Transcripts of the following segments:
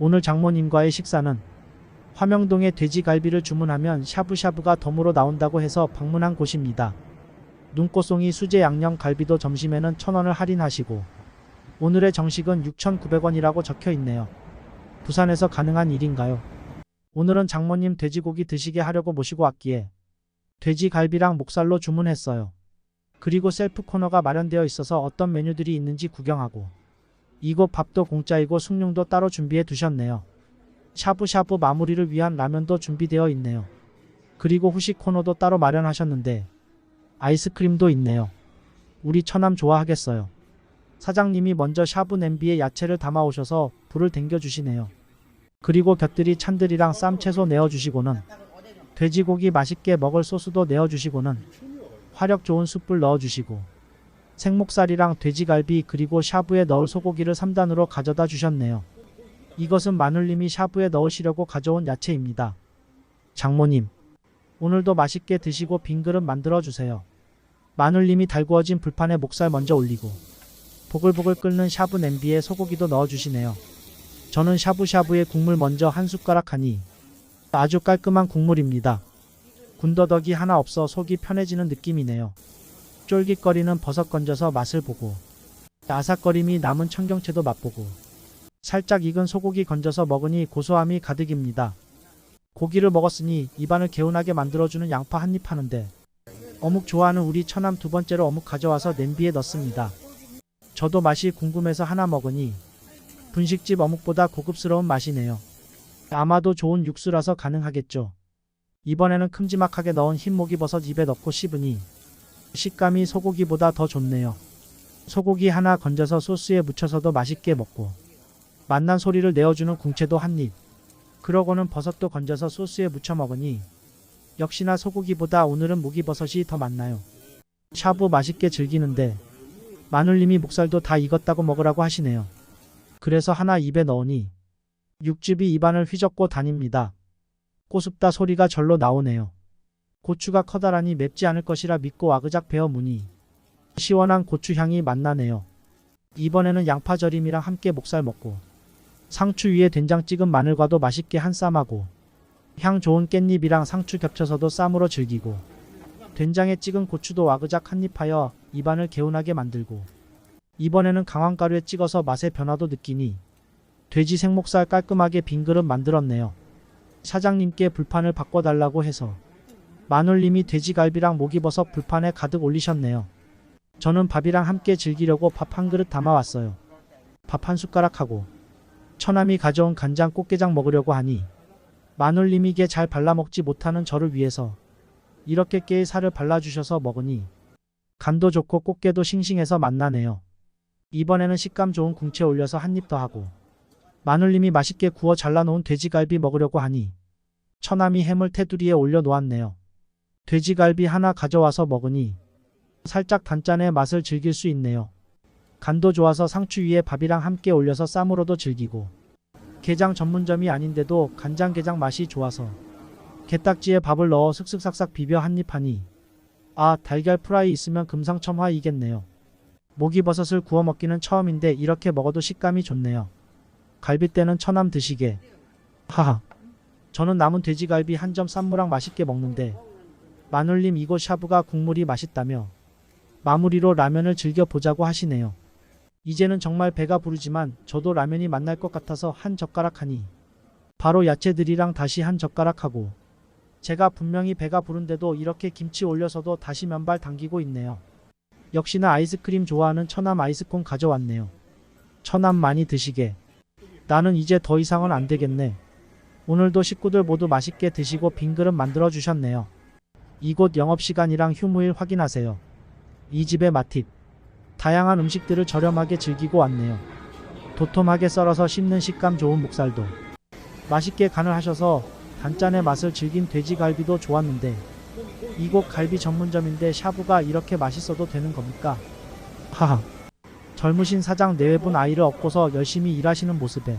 오늘 장모님과의 식사는 화명동에 돼지갈비를 주문하면 샤브샤브가 덤으로 나온다고 해서 방문한 곳입니다. 눈꽃송이 수제 양념 갈비도 점심에는 1,000원을 할인하시고 오늘의 정식은 6,900원이라고 적혀 있네요. 부산에서 가능한 일인가요? 오늘은 장모님 돼지고기 드시게 하려고 모시고 왔기에 돼지갈비랑 목살로 주문했어요. 그리고 셀프 코너가 마련되어 있어서 어떤 메뉴들이 있는지 구경하고 이곳 밥도 공짜이고 숭늉도 따로 준비해 두셨네요. 샤브샤브 마무리를 위한 라면도 준비되어 있네요. 그리고 후식 코너도 따로 마련하셨는데 아이스크림도 있네요. 우리 처남 좋아하겠어요. 사장님이 먼저 샤브 냄비에 야채를 담아 오셔서 불을 댕겨 주시네요. 그리고 곁들이 찬들이랑 쌈 채소 내어 주시고는 돼지고기 맛있게 먹을 소스도 내어 주시고는 화력 좋은 숯불 넣어 주시고 생목살이랑 돼지갈비 그리고 샤브에 넣을 소고기를 3단으로 가져다 주셨네요. 이것은 마눌님이 샤브에 넣으시려고 가져온 야채입니다. 장모님, 오늘도 맛있게 드시고 빈 그릇 만들어 주세요. 마눌님이 달구어진 불판에 목살 먼저 올리고 보글보글 끓는 샤브 냄비에 소고기도 넣어 주시네요. 저는 샤브샤브에 국물 먼저 한 숟가락 하니 아주 깔끔한 국물입니다. 군더더기 하나 없어 속이 편해지는 느낌이네요. 쫄깃거리는 버섯 건져서 맛을 보고 아삭거림이 남은 청경채도 맛보고 살짝 익은 소고기 건져서 먹으니 고소함이 가득입니다. 고기를 먹었으니 입안을 개운하게 만들어주는 양파 한 입 하는데 어묵 좋아하는 우리 처남 두 번째로 어묵 가져와서 냄비에 넣습니다. 저도 맛이 궁금해서 하나 먹으니 분식집 어묵보다 고급스러운 맛이네요. 아마도 좋은 육수라서 가능하겠죠. 이번에는 큼지막하게 넣은 흰목이버섯 입에 넣고 씹으니 식감이 소고기보다 더 좋네요. 소고기 하나 건져서 소스에 묻혀서도 맛있게 먹고 맛난 소리를 내어주는 궁채도 한 입. 그러고는 버섯도 건져서 소스에 묻혀 먹으니 역시나 소고기보다 오늘은 목이버섯이 더 맛나요. 샤브 맛있게 즐기는데 마눌님이 목살도 다 익었다고 먹으라고 하시네요. 그래서 하나 입에 넣으니 육즙이 입안을 휘젓고 다닙니다. 꼬습다 소리가 절로 나오네요. 고추가 커다라니 맵지 않을 것이라 믿고 와그작 베어 무니 시원한 고추 향이 맛나네요. 이번에는 양파 절임이랑 함께 목살 먹고 상추 위에 된장 찍은 마늘과도 맛있게 한 쌈하고 향 좋은 깻잎이랑 상추 겹쳐서도 쌈으로 즐기고 된장에 찍은 고추도 와그작 한입하여 입안을 개운하게 만들고 이번에는 강황가루에 찍어서 맛의 변화도 느끼니 돼지 생목살 깔끔하게 빈 그릇 만들었네요. 사장님께 불판을 바꿔달라고 해서 마눌님이 돼지갈비랑 목이버섯 불판에 가득 올리셨네요. 저는 밥이랑 함께 즐기려고 밥 한 그릇 담아왔어요. 밥 한 숟가락하고 처남이 가져온 간장 꽃게장 먹으려고 하니 마눌님이 게 잘 발라먹지 못하는 저를 위해서 이렇게 깨의 살을 발라주셔서 먹으니 간도 좋고 꽃게도 싱싱해서 맛나네요. 이번에는 식감 좋은 궁채 올려서 한 입 더 하고 마눌님이 맛있게 구워 잘라놓은 돼지갈비 먹으려고 하니 처남이 해물 테두리에 올려 놓았네요. 돼지갈비 하나 가져와서 먹으니 살짝 단짠의 맛을 즐길 수 있네요. 간도 좋아서 상추 위에 밥이랑 함께 올려서 쌈으로도 즐기고 게장 전문점이 아닌데도 간장게장 맛이 좋아서 게딱지에 밥을 넣어 슥슥삭삭 비벼 한입 하니 아 달걀 프라이 있으면 금상첨화이겠네요. 목이버섯을 구워 먹기는 처음인데 이렇게 먹어도 식감이 좋네요. 갈비때는 처남 드시게. 하하. 저는 남은 돼지갈비 한 점 쌈무랑 맛있게 먹는데 마눌님 이곳 샤브가 국물이 맛있다며 마무리로 라면을 즐겨보자고 하시네요. 이제는 정말 배가 부르지만 저도 라면이 맛날 것 같아서 한 젓가락 하니 바로 야채들이랑 다시 한 젓가락 하고 제가 분명히 배가 부른데도 이렇게 김치 올려서도 다시 면발 당기고 있네요. 역시나 아이스크림 좋아하는 처남 아이스콘 가져왔네요. 처남 많이 드시게. 나는 이제 더 이상은 안 되겠네. 오늘도 식구들 모두 맛있게 드시고 빈 그릇 만들어 주셨네요. 이곳 영업시간이랑 휴무일 확인하세요. 이 집의 맛팁. 다양한 음식들을 저렴하게 즐기고 왔네요. 도톰하게 썰어서 씹는 식감 좋은 목살도 맛있게 간을 하셔서 단짠의 맛을 즐긴 돼지갈비도 좋았는데 이곳 갈비 전문점인데 샤브가 이렇게 맛있어도 되는 겁니까? 하하. 젊으신 사장 내외분 아이를 업고서 열심히 일하시는 모습에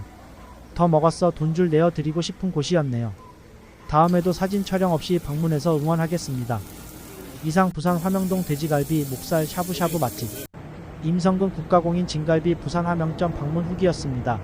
더 먹었어 돈 줄 내어 드리고 싶은 곳이었네요. 다음에도 사진 촬영 없이 방문해서 응원하겠습니다. 이상 부산 화명동 돼지갈비 목살 샤브샤브 맛집 임성근 국가공인 진갈비 부산 화명점 방문 후기였습니다.